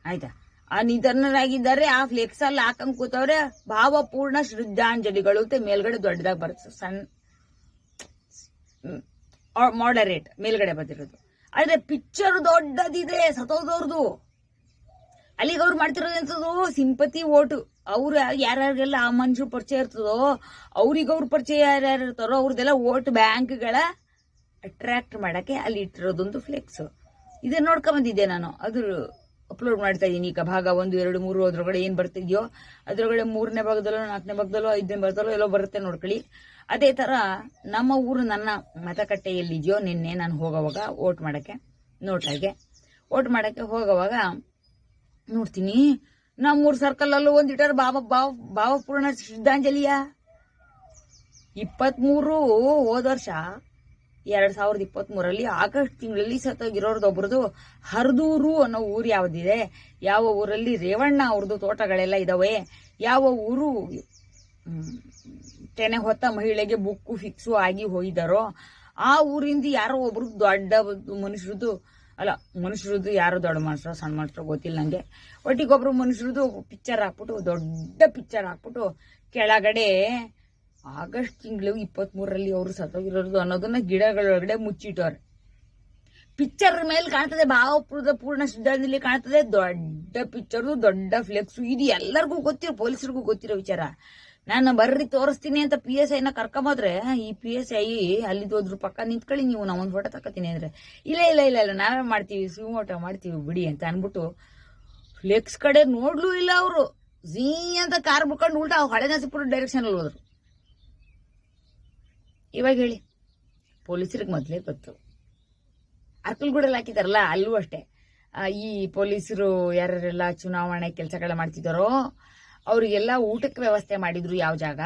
ಆಯ್ತಾ? ಆ ನಿಧನರಾಗಿದ್ದಾರೆ, ಆ ಫ್ಲೆಕ್ಸ್ ಅಲ್ಲಿ ಹಾಕಂಗ್ ಕೂತವ್ರೆ, ಭಾವಪೂರ್ಣ ಶ್ರದ್ಧಾಂಜಲಿಗಳು ಅಂತ ಮೇಲ್ಗಡೆ ದೊಡ್ಡದಾಗಿ ಬರುತ್ತೆ. ಸಣ್ಣ ಮಾಡರೇಟ್ ಮೇಲ್ಗಡೆ ಬಂದಿರೋದು. ಆದ್ರೆ ಪಿಕ್ಚರ್ ದೊಡ್ಡದಿದೆ ಸತೋದವ್ರದು ಅಲ್ಲಿಗೆ ಅವ್ರು ಮಾಡ್ತಿರೋದು ಎಂತದ್ದು ಸಿಂಪತಿ ಓಟು ಅವ್ರು ಯಾರ್ಯಾರಿಗೆಲ್ಲ ಆ ಮನುಷ್ಯರು ಪರಿಚಯ ಇರ್ತದೋ, ಅವ್ರಿಗೆ ಅವ್ರ ಪರಿಚಯ ಯಾರ್ಯಾರು ಇರ್ತಾರೋ ಅವ್ರದ್ದೆಲ್ಲ ಓಟ್ ಬ್ಯಾಂಕ್ಗಳ ಅಟ್ರಾಕ್ಟ್ ಮಾಡಕ್ಕೆ ಅಲ್ಲಿ ಇಟ್ಟಿರೋದೊಂದು ಫ್ಲೆಕ್ಸ್ ಇದನ್ನ ನೋಡ್ಕೊಂಡ್ ಬಂದಿದ್ದೆ ನಾನು. ಅದು ಅಪ್ಲೋಡ್ ಮಾಡ್ತಾ ಇದ್ದೀನಿ. ಈಗ ಭಾಗ ಒಂದು, ಎರಡು, ಮೂರು, ಅದ್ರೊಳಗಡೆ ಏನ್ ಬರ್ತಿದ್ಯೋ, ಅದ್ರೊಳಗಡೆ ಮೂರನೇ ಭಾಗದಲ್ಲೋ, ನಾಲ್ಕನೇ ಭಾಗದಲ್ಲೋ, ಐದನೇ ಭಾಗದಲ್ಲೋ ಎಲ್ಲೋ ಬರುತ್ತೆ ನೋಡ್ಕೊಳ್ಳಿ. ಅದೇ ತರ ನಮ್ಮ ಊರು ನನ್ನ ಮತಗಟ್ಟೆಯಲ್ಲಿದ್ಯೋ ನಿನ್ನೆ ನಾನು ಹೋಗೋವಾಗ ಓಟ್ ಮಾಡಕ್ಕೆ ನೋಟಾಗೆ ಓಟ್ ಮಾಡಕ್ಕೆ ಹೋಗೋವಾಗ ನೋಡ್ತೀನಿ. ನಮ್ಮೂರ್ ಸರ್ಕಲ್ ಅಲ್ಲೂ ಒಂದ್ ಇಟ್ಟಾರ ಭಾವ ಭಾವ, ಭಾವಪೂರ್ಣ ಶ್ರದ್ಧಾಂಜಲಿಯ. ಇಪ್ಪತ್ಮೂರು ಹೋದ ವರ್ಷ ಎರಡ್ ಸಾವಿರದ ಇಪ್ಪತ್ತ್ ಮೂರಲ್ಲಿ ಆಗಸ್ಟ್ ತಿಂಗಳಲ್ಲಿ ಸತ್ತೋಗಿರೋರ್ದೊಬ್ರದು ಹರಿದೂರು ಅನ್ನೋ ಊರು ಯಾವ್ದಿದೆ? ಯಾವ ಊರಲ್ಲಿ ರೇವಣ್ಣ ಅವ್ರದ್ದು ತೋಟಗಳೆಲ್ಲ ಇದಾವೆ? ಯಾವ ಊರು ತೆನೆ ಹೊತ್ತ ಮಹಿಳೆಗೆ ಬುಕ್ಕು ಫಿಕ್ಸು ಆಗಿ ಹೋಗಿದಾರೋ ಆ ಊರಿಂದ ಯಾರೋ ಒಬ್ರು ದೊಡ್ಡ ಮನುಷ್ಯರದ್ದು, ಅಲ್ಲ, ಮನುಷ್ಯರದ್ದು ಯಾರು ದೊಡ್ಡ ಮನುಷ್ಯರು, ಸಣ್ಣ ಮನುಷ್ಯರು ಗೊತ್ತಿಲ್ಲ ನಂಗೆ. ಒಟ್ಟಿಗೊಬ್ರು ಮನುಷ್ಯರದ್ದು ಪಿಕ್ಚರ್ ಹಾಕ್ಬಿಟ್ಟು, ದೊಡ್ಡ ಪಿಕ್ಚರ್ ಹಾಕ್ಬಿಟ್ಟು ಕೆಳಗಡೆ ಆಗಸ್ಟ್ ತಿಂಗಳು ಇಪ್ಪತ್ತ್ ಮೂರರಲ್ಲಿ ಅವರು ಸತ್ತೋಗಿರೋದು ಅನ್ನೋದನ್ನ ಗಿಡಗಳೊಳಗಡೆ ಮುಚ್ಚಿಟ್ಟವ್ರೆ. ಪಿಕ್ಚರ್ ಮೇಲೆ ಕಾಣ್ತದೆ ಭಾವಪೂರ್ಣ ಪೂರ್ಣ ಶ್ರದ್ಧಾಂಜಲಿ ಕಾಣ್ತದೆ. ದೊಡ್ಡ ಪಿಕ್ಚರ್ ದೊಡ್ಡ ಫ್ಲೆಕ್ಸ್ ಇದು ಎಲ್ಲರಿಗೂ ಗೊತ್ತಿರೋ, ಪೊಲೀಸರಿಗೂ ಗೊತ್ತಿರೋ ವಿಚಾರ. ನಾನು ಬರ್ರಿ ತೋರಿಸ್ತೀನಿ ಅಂತ ಪಿ ಎಸ್ ಐನ ಕರ್ಕೊಂಬೋದ್ರೆ, ಈ ಪಿ ಎಸ್ ಐ ಅಲ್ಲಿ ಹೋದ್ರು ಪಕ್ಕ ನಿಂತ್ಕೊಳ್ಳಿ ನೀವು, ನಾವು ಒಂದು ಫೋಟೋ ತಗೋತೀನಿ ಅಂದ್ರೆ. ಇಲ್ಲ ಇಲ್ಲ ಇಲ್ಲ ಇಲ್ಲ, ನಾವೇ ಮಾಡ್ತೀವಿ ಶಿವಮೊಗ್ಗ ಮಾಡ್ತೀವಿ, ಬಿಡಿ ಅಂತ ಅನ್ಬಿಟ್ಟು ಫ್ಲೆಕ್ಸ್ ಕಡೆ ನೋಡ್ಲೂ ಇಲ್ಲ ಅವರು. ಝೀ ಅಂತ ಕಾರ್ ಬಿಡ್ಕೊಂಡು ಉಲ್ಟಾ ಹಳೆ ಡೈರೆಕ್ಷನ್ ಅಲ್ಲಿ ಹೋದ್ರು. ಇವಾಗ ಹೇಳಿ. ಪೊಲೀಸರಿಗೆ ಮೊದಲೇ ಗೊತ್ತು. ಅರ್ಕಲ್ಗೂಡಲ್ಲಿ ಹಾಕಿದಾರಲ್ಲ, ಅಲ್ಲೂ ಅಷ್ಟೇ. ಈ ಪೊಲೀಸರು ಯಾರ್ಯಾರೆಲ್ಲ ಚುನಾವಣೆ ಕೆಲಸಗಳ ಮಾಡ್ತಿದ್ದಾರೋ, ಅವರಿಗೆಲ್ಲ ಊಟಕ್ಕೆ ವ್ಯವಸ್ಥೆ ಮಾಡಿದ್ರು ಯಾವ ಜಾಗ?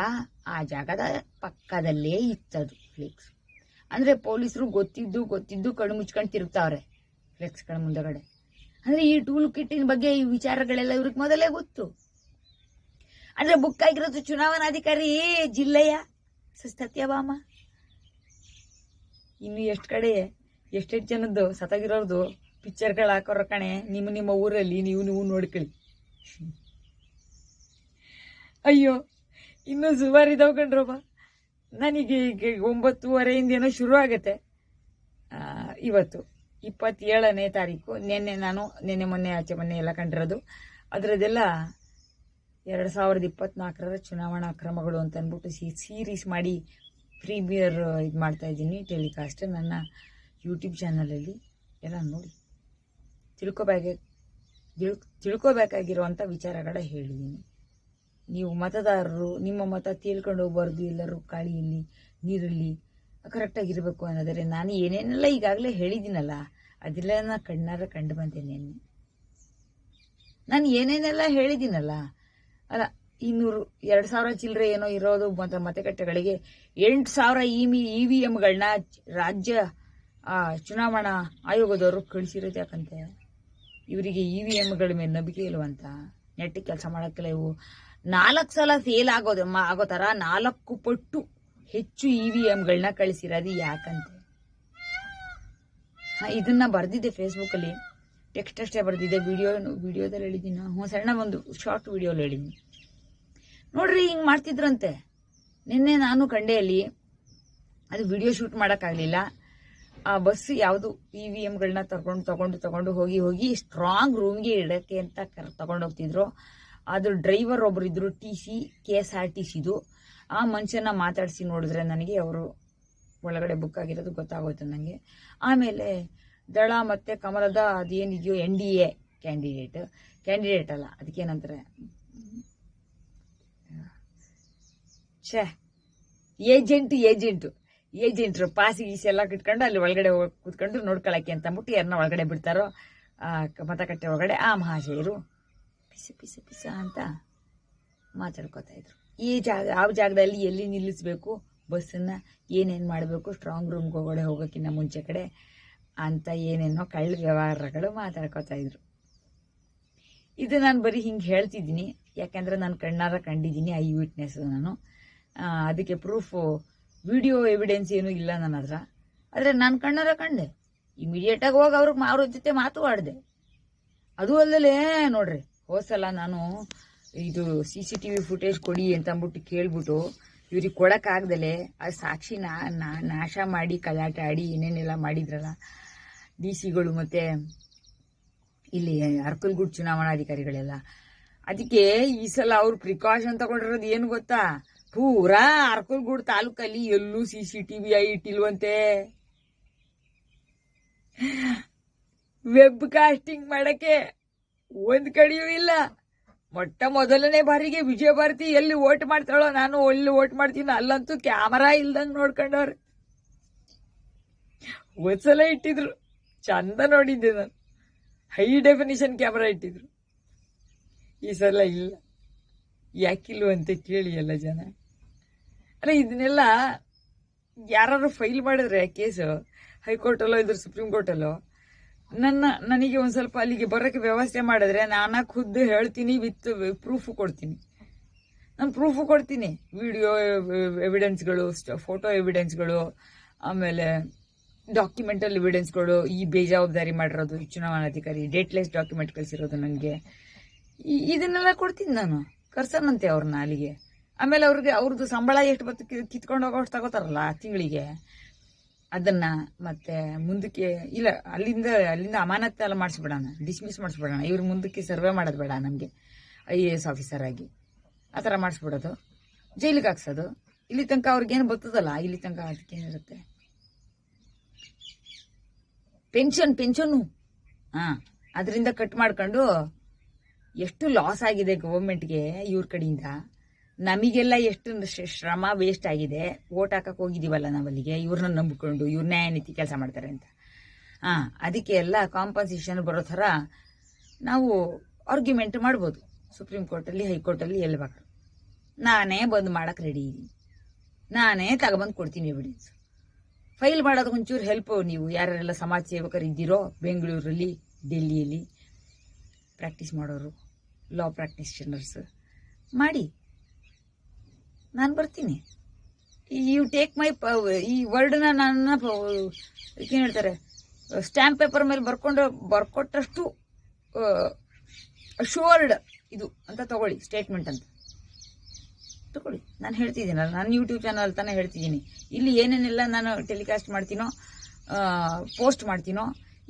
ಆ ಜಾಗದ ಪಕ್ಕದಲ್ಲೇ ಇತ್ತದು ಫ್ಲೆಕ್ಸ್. ಅಂದ್ರೆ ಪೊಲೀಸರು ಗೊತ್ತಿದ್ದು ಗೊತ್ತಿದ್ದು ಕಣ್ಣು ಮುಚ್ಕೊಂಡು ತಿರುಗ್ತಾವ್ರೆ ಫ್ಲೆಕ್ಸ್ಗಳ ಮುಂದಗಡೆ. ಅಂದ್ರೆ ಈ ಟೂಲ್ ಕಿಟ್ಟಿನ ಬಗ್ಗೆ ಈ ವಿಚಾರಗಳೆಲ್ಲ ಇವ್ರಿಗೆ ಮೊದಲೇ ಗೊತ್ತು. ಅಂದ್ರೆ ಬುಕ್ ಆಗಿರೋದು ಚುನಾವಣಾಧಿಕಾರಿ ಜಿಲ್ಲೆಯ ಸತ್ಯಭಾಮ ಇನ್ನು ಎಷ್ಟು ಕಡೆ, ಎಷ್ಟೆಷ್ಟು ಜನದ್ದು ಸತಾಗಿರೋರ್ದು ಪಿಕ್ಚರ್ಗಳು ಹಾಕೋರ ಕಣೆ, ನಿಮ್ಮ ನಿಮ್ಮ ಊರಲ್ಲಿ ನೀವು ನೀವು ನೋಡ್ಕೊಳ್ಳಿ. ಅಯ್ಯೋ, ಇನ್ನೂ ಸುಮಾರು ಇದಾವ್ ಕಣ್ರಪ್ಪ ನನಗೆ ಈಗ ಒಂಬತ್ತುವರೆಯಿಂದ ಏನೋ ಶುರು ಆಗತ್ತೆ. ಇವತ್ತು ಇಪ್ಪತ್ತೇಳನೇ ತಾರೀಕು. ನಿನ್ನೆ ನಾನು, ನಿನ್ನೆ, ಮೊನ್ನೆ, ಆಚೆ, ಮೊನ್ನೆ ಎಲ್ಲ ಕಂಡಿರೋದು. ಅದರದೆಲ್ಲ ಎರಡು ಸಾವಿರದ ಇಪ್ಪತ್ನಾಲ್ಕರ ಚುನಾವಣಾ ಕ್ರಮಗಳು ಅಂತ ಅಂದ್ಬಿಟ್ಟು ಸೀರೀಸ್ ಮಾಡಿ ಪ್ರೀಮಿಯರ್ ಇದು ಮಾಡ್ತಾ ಇದ್ದೀನಿ ಟೆಲಿಕಾಸ್ಟ್, ನನ್ನ ಯೂಟ್ಯೂಬ್ ಚಾನಲಲ್ಲಿ. ಎಲ್ಲ ನೋಡಿ. ತಿಳ್ಕೊಬೇಕಾಗಿ ತಿಳ್- ತಿಳ್ಕೊಬೇಕಾಗಿರುವಂಥ ವಿಚಾರಗಳ ಹೇಳಿದ್ದೀನಿ ನೀವು ಮತದಾರರು, ನಿಮ್ಮ ಮತ ತೇಳ್ಕೊಂಡು ಹೋಗ್ಬಾರ್ದು, ಎಲ್ಲರೂ ಗಾಳಿಯಲ್ಲಿ ನೀರಲ್ಲಿ ಕರೆಕ್ಟಾಗಿರಬೇಕು ಅನ್ನೋದರೆ ನಾನು ಏನೇನೆಲ್ಲ ಈಗಾಗಲೇ ಹೇಳಿದ್ದೀನಲ್ಲ ಅದೆಲ್ಲ ನಾನು ಕಣ್ಣಾರ ಕಂಡು ಬಂದೆ ನಾನು ಏನೇನೆಲ್ಲ ಹೇಳಿದ್ದೀನಲ್ಲ, ಅಲ್ಲ ಇನ್ನೂರು, ಎರಡು ಸಾವಿರ ಚಿಲ್ಲರೆ ಏನೋ ಇರೋದು ಮತ್ತು ಮತಗಟ್ಟೆಗಳಿಗೆ. ಎಂಟು ಸಾವಿರ ಇಮಿ, ಇ ವಿ ಎಮ್ಗಳನ್ನ ರಾಜ್ಯ ಚುನಾವಣಾ ಆಯೋಗದವರು ಕಳಿಸಿರೋದು ಯಾಕಂತೆ? ಇವರಿಗೆ ಇ ವಿ ಎಮ್ಗಳ ಮೇಲೆ ನಂಬಿಕೆ ಇಲ್ವಂತ? ನೆಟ್ಟಿ ಕೆಲಸ ಮಾಡೋಕ್ಕೆಲ್ಲ ಇವು ನಾಲ್ಕು ಸಲ ಫೇಲ್ ಆಗೋದು ಆಗೋ ಥರ ನಾಲ್ಕು ಪಟ್ಟು ಹೆಚ್ಚು ಇ ವಿ ಎಮ್ಗಳನ್ನ ಕಳಿಸಿರೋದು ಯಾಕಂತೆ? ಇದನ್ನ ಬರೆದಿದ್ದೆ ಫೇಸ್ಬುಕ್ಕಲ್ಲಿ ಟೆಕ್ಸ್ಟ್ ಅಷ್ಟೇ ಬರ್ದಿದೆ. ವಿಡಿಯೋ, ವಿಡಿಯೋದಲ್ಲಿ ಹೇಳಿದ್ದೀನಿ. ಹ್ಞೂ, ಸಣ್ಣ ಒಂದು ಶಾರ್ಟ್ ವಿಡಿಯೋಲಿ ಹೇಳಿದ್ದೀನಿ. ನೋಡ್ರಿ, ಹಿಂಗೆ ಮಾಡ್ತಿದ್ರಂತೆ. ನಿನ್ನೆ ನಾನು ಕಂಡೆ ಅಲ್ಲಿ ಅದು ವಿಡಿಯೋ ಶೂಟ್ ಮಾಡೋಕ್ಕಾಗಲಿಲ್ಲ. ಆ ಬಸ್ ಯಾವುದು ಇ ವಿ ಎಮ್ಗಳನ್ನ ತಗೊಂಡು ತಗೊಂಡು ತಗೊಂಡು ಹೋಗಿ ಹೋಗಿ ಸ್ಟ್ರಾಂಗ್ ರೂಮ್ಗೆ ಇಡಕ್ಕೆ ಅಂತ ಕರ್, ತಗೊಂಡು ಹೋಗ್ತಿದ್ರು. ಅದು ಡ್ರೈವರ್ ಒಬ್ರು ಇದ್ರು T C K S R T ಸಿದು ಆ ಮನುಷ್ಯನ ಮಾತಾಡಿಸಿ ನೋಡಿದ್ರೆ ನನಗೆ ಅವರು ಒಳಗಡೆ ಬುಕ್ ಆಗಿರೋದು ಗೊತ್ತಾಗೋಯ್ತು ನನಗೆ ಆಮೇಲೆ ದಳ ಮತ್ತೆ ಕಮಲದ ಅದೇನಿದೆಯೋ N D A candidate candidate ಅಲ್ಲ ಅದಕ್ಕೇನಂತಾರೆ ಛೇ, ಏಜೆಂಟ್, ಏಜೆಂಟು. ಏಜೆಂಟ್ರು ಪಾಸಿ ಗೀಸಿ ಎಲ್ಲ ಕಿಟ್ಕೊಂಡು ಅಲ್ಲಿ ಒಳಗಡೆ ಕೂತ್ಕೊಂಡು ನೋಡ್ಕೊಳಕ್ಕೆ ಅಂತ ಅಂದ್ಬಿಟ್ಟು ಯಾರನ್ನ ಒಳಗಡೆ ಬಿಡ್ತಾರೋ ಮತಗಟ್ಟೆ ಒಳಗಡೆ ಆ ಮಹಾಶಯರು ಪಿಸ ಪಿಸ ಪಿಸ ಅಂತ ಮಾತಾಡ್ಕೋತಾ ಇದ್ರು. ಈ ಜಾಗ ಯಾವ ಜಾಗದಲ್ಲಿ ಎಲ್ಲಿ ನಿಲ್ಲಿಸ್ಬೇಕು? ಬಸ್ಸನ್ನ ಏನೇನು ಮಾಡಬೇಕು? ಸ್ಟ್ರಾಂಗ್ ರೂಮ್ಗೆ ಒಳಗಡೆ ಹೋಗೋಕ್ಕಿಂತ ಮುಂಚೆ ಕಡೆ ಅಂತ ಏನೇನೋ ಕಳ್ಳ ವ್ಯವಹಾರಗಳು ಮಾತಾಡ್ಕೋತಾ ಇದ್ರು. ಇದು ನಾನು ಬರೀ ಹಿಂಗೆ ಹೇಳ್ತಿದ್ದೀನಿ. ಯಾಕಂದ್ರೆ ನಾನು ಕಣ್ಣಾರ ಕಂಡಿದ್ದೀನಿ, ಐ ವಿಟ್ನೆಸ್ ನಾನು. ಅದಕ್ಕೆ ಪ್ರೂಫು ವಿಡಿಯೋ ಎವಿಡೆನ್ಸ್ ಏನೂ ಇಲ್ಲ ನನ್ನ ಹತ್ರ. ಆದರೆ ನಾನು ಕಣ್ಣಾರ ಕಂಡೆ ಇಮಿಡಿಯೇಟಾಗಿ ಹೋಗಿ ಅವ್ರಿಗೆ ಅವ್ರ ಜೊತೆ ಮಾತು ಆಡಿದೆ ಅದು ಅಲ್ಲದೆ ನೋಡ್ರಿ, ಹೋದ್ಸಲ ನಾನು ಇದು C C T V footage ಕೊಡಿ ಅಂತ ಅಂದ್ಬಿಟ್ಟು ಕೇಳ್ಬಿಟ್ಟು ಇವ್ರಿಗೆ ಕೊಡೋಕ್ಕಾಗ್ದಲೆ ಆ ಸಾಕ್ಷಿ ನಾಶ ಮಾಡಿ, ಕಲಾಟ ಆಡಿ, ಏನೇನೆಲ್ಲ ಮಾಡಿದ್ರಲ್ಲ, ಡಿ ಸಿಗಳು ಮತ್ತೆ ಇಲ್ಲಿ ಅರ್ಕಲ್ಗುಡ್ ಚುನಾವಣಾಧಿಕಾರಿಗಳೆಲ್ಲ. ಅದಕ್ಕೆ ಈ ಸಲ ಅವ್ರು ಪ್ರಿಕಾಷನ್ ತಗೊಂಡಿರೋದು ಏನು ಗೊತ್ತಾ? ಪೂರಾ ಅರ್ಕಲ್ಗೂಡ್ ತಾಲೂಕಲ್ಲಿ ಎಲ್ಲೂ ಸಿ ಸಿ ಟಿ ವಿ ಐ ಇಟ್ಟಿಲ್ವಂತೆ. ವೆಬ್ ಕಾಸ್ಟಿಂಗ್ ಮಾಡಕ್ಕೆ ಒಂದ್ ಕಡೆಯೂ ಇಲ್ಲ. ಮೊಟ್ಟ ಮೊದಲನೇ ಬಾರಿಗೆ ವಿಜಯ ಭಾರತಿ ಎಲ್ಲಿ ಓಟ್ ಮಾಡ್ತಾಳೋ ನಾನು ಅಲ್ಲಿ ಓಟ್ ಮಾಡ್ತೀನಿ, ಅಲ್ಲಂತೂ ಕ್ಯಾಮರಾ ಇಲ್ದಂಗ್ ನೋಡ್ಕೊಂಡವ್ರೆ. ಒಂದ್ಸಲ ಇಟ್ಟಿದ್ರು, ಚಂದ ನೋಡಿದ್ದೆ ನಾನು. ಹೈ ಡೆಫಿನಿಷನ್ ಕ್ಯಾಮರಾ ಇಟ್ಟಿದ್ರು. ಈ ಸಲ ಇಲ್ಲ. ಯಾಕಿಲ್ವಂತೆ ಕೇಳಿ ಎಲ್ಲ ಜನ? ಅಲ್ಲ ಇದನ್ನೆಲ್ಲ ಯಾರು ಫೈಲ್ ಮಾಡಿದ್ರೆ ಕೇಸು ಹೈಕೋರ್ಟಲ್ಲೋ ಇದ್ರ ಸುಪ್ರೀಂ ಕೋರ್ಟಲ್ಲೋ, ನನ್ನ, ನನಗೆ ಒಂದು ಸ್ವಲ್ಪ ಅಲ್ಲಿಗೆ ಬರೋಕ್ಕೆ ವ್ಯವಸ್ಥೆ ಮಾಡಿದ್ರೆ ನಾನು ಖುದ್ದು ಹೇಳ್ತೀನಿ ವಿತ್ ಪ್ರೂಫ್ ಕೊಡ್ತೀನಿ. ನಾನು ಪ್ರೂಫು ಕೊಡ್ತೀನಿ. ವಿಡಿಯೋ ಎವಿಡೆನ್ಸ್ಗಳು ಫೋಟೋ ಎವಿಡೆನ್ಸ್ಗಳು ಆಮೇಲೆ ಡಾಕ್ಯುಮೆಂಟಲ್ ಎವಿಡೆನ್ಸ್ಗಳು ಈ ಬೇಜವಾಬ್ದಾರಿ ಮಾಡಿರೋದು ಚುನಾವಣಾಧಿಕಾರಿ ಡೇಟ್ಲೆಸ್ ಡಾಕ್ಯುಮೆಂಟ್ ಕಳಿಸಿರೋದು ನನಗೆ ಇದನ್ನೆಲ್ಲ ಕೊಡ್ತೀನಿ ನಾನು. ಕರ್ಸನಂತೆ ಅವ್ರನ್ನ ಅಲ್ಲಿಗೆ. ಆಮೇಲೆ ಅವ್ರಿಗೆ ಅವ್ರದ್ದು ಸಂಬಳ ಎಷ್ಟು ಬತ್ತು ಕಿತ್ಕೊಂಡು ಹೋಗೋಷ್ಟು ತಗೋತಾರಲ್ಲ ತಿಂಗಳಿಗೆ. ಅದನ್ನ ಮತ್ತೆ ಮುಂದಕ್ಕೆ ಇಲ್ಲ, ಅಲ್ಲಿಂದ ಅಲ್ಲಿಂದ ಅಮಾನತ್ ಎಲ್ಲ ಮಾಡಿಸ್ಬಿಡೋಣ ಡಿಸ್ಮಿಸ್ ಮಾಡಿಸ್ಬಿಡೋಣ. ಇವ್ರ ಮುಂದಕ್ಕೆ ಸರ್ವೆ ಮಾಡೋದು ಬೇಡ ನಮಗೆ ಐ ಎ ಎಸ್ ಆಫೀಸರ್ ಆಗಿ. ಆ ಥರ ಮಾಡಿಸ್ಬಿಡೋದು. ಜೈಲಿಗೆ ಹಾಕ್ಸೋದು. ಇಲ್ಲಿ ತನಕ ಅವ್ರಿಗೇನು ಬರ್ತದಲ್ಲ ಇಲ್ಲಿ ತನಕ ಅದಕ್ಕೇನಿರುತ್ತೆ ಪೆನ್ಷನ್ ಪೆನ್ಷನ್ನು ಹಾಂ, ಅದರಿಂದ ಕಟ್ ಮಾಡ್ಕೊಂಡು ಎಷ್ಟು ಲಾಸ್ ಆಗಿದೆ ಗೌರ್ಮೆಂಟ್ಗೆ ಇವ್ರ ಕಡೆಯಿಂದ. ನಮಗೆಲ್ಲ ಎಷ್ಟು ಶ್ರಮ ವೇಸ್ಟ್ ಆಗಿದೆ. ಓಟ್ ಹಾಕಕ್ಕೆ ಹೋಗಿದ್ದೀವಲ್ಲ ನಾವಲ್ಲಿಗೆ? ಇವ್ರನ್ನ ನಂಬಿಕೊಂಡು, ಇವ್ರ ನ್ಯಾಯ ನೀತಿ ಕೆಲಸ ಮಾಡ್ತಾರೆ ಅಂತ. ಹಾಂ ಅದಕ್ಕೆ ಎಲ್ಲ ಕಾಂಪನ್ಸೇಷನ್ ಬರೋ ಥರ ನಾವು ಆರ್ಗ್ಯುಮೆಂಟ್ ಮಾಡ್ಬೋದು. ಸುಪ್ರೀಂ ಕೋರ್ಟಲ್ಲಿ ಹೈಕೋರ್ಟಲ್ಲಿ ಎಲ್ಲಿ ಬೇಕಾದ್ರು. ನಾನೇ ಬಂದು ಮಾಡಕ್ಕೆ ರೆಡಿ ಇದ್ದೀನಿ ನಾನೇ ತಗೊಬಂದು ಕೊಡ್ತೀನಿ ಎವಿಡೆನ್ಸ್ ಫೈಲ್ ಮಾಡೋದಕ್ಕೆ ಒಂಚೂರು ಹೆಲ್ಪ್ ನೀವು ಯಾರೆಲ್ಲ ಸಮಾಜ ಸೇವಕರು ಇದ್ದೀರೋ, ಬೆಂಗಳೂರಲ್ಲಿ ಡೆಲ್ಲಿಯಲ್ಲಿ ಪ್ರಾಕ್ಟೀಸ್ ಮಾಡೋರು ಲಾ ಪ್ರಾಕ್ಟೀಷನರ್ಸ್ ಮಾಡಿ. ನಾನು ಬರ್ತೀನಿ. ಯು ಟೇಕ್ ಮೈ ಪ ಈ ವರ್ಡನ್ನ ನನ್ನ ಏನು ಹೇಳ್ತಾರೆ? ಸ್ಟ್ಯಾಂಪ್ ಪೇಪರ್ ಮೇಲೆ ಬರ್ಕೊಂಡು ಬರ್ಕೊಟ್ಟಷ್ಟು ಶೋರ್ಡ್ ಇದು ಅಂತ ತಗೊಳ್ಳಿ ಸ್ಟೇಟ್ಮೆಂಟ್ ಅಂತ. ತಗೊಳ್ಳಿ. ನಾನು ಹೇಳ್ತಿದ್ದೀನಲ್ಲ, ನಾನು ಯೂಟ್ಯೂಬ್ ಚಾನಲ್ ತಾನೇ ಹೇಳ್ತಿದ್ದೀನಿ. ಇಲ್ಲಿ ಏನೇನೆಲ್ಲ ನಾನು ಟೆಲಿಕಾಸ್ಟ್ ಮಾಡ್ತೀನೋ ಪೋಸ್ಟ್ ಮಾಡ್ತೀನೋ,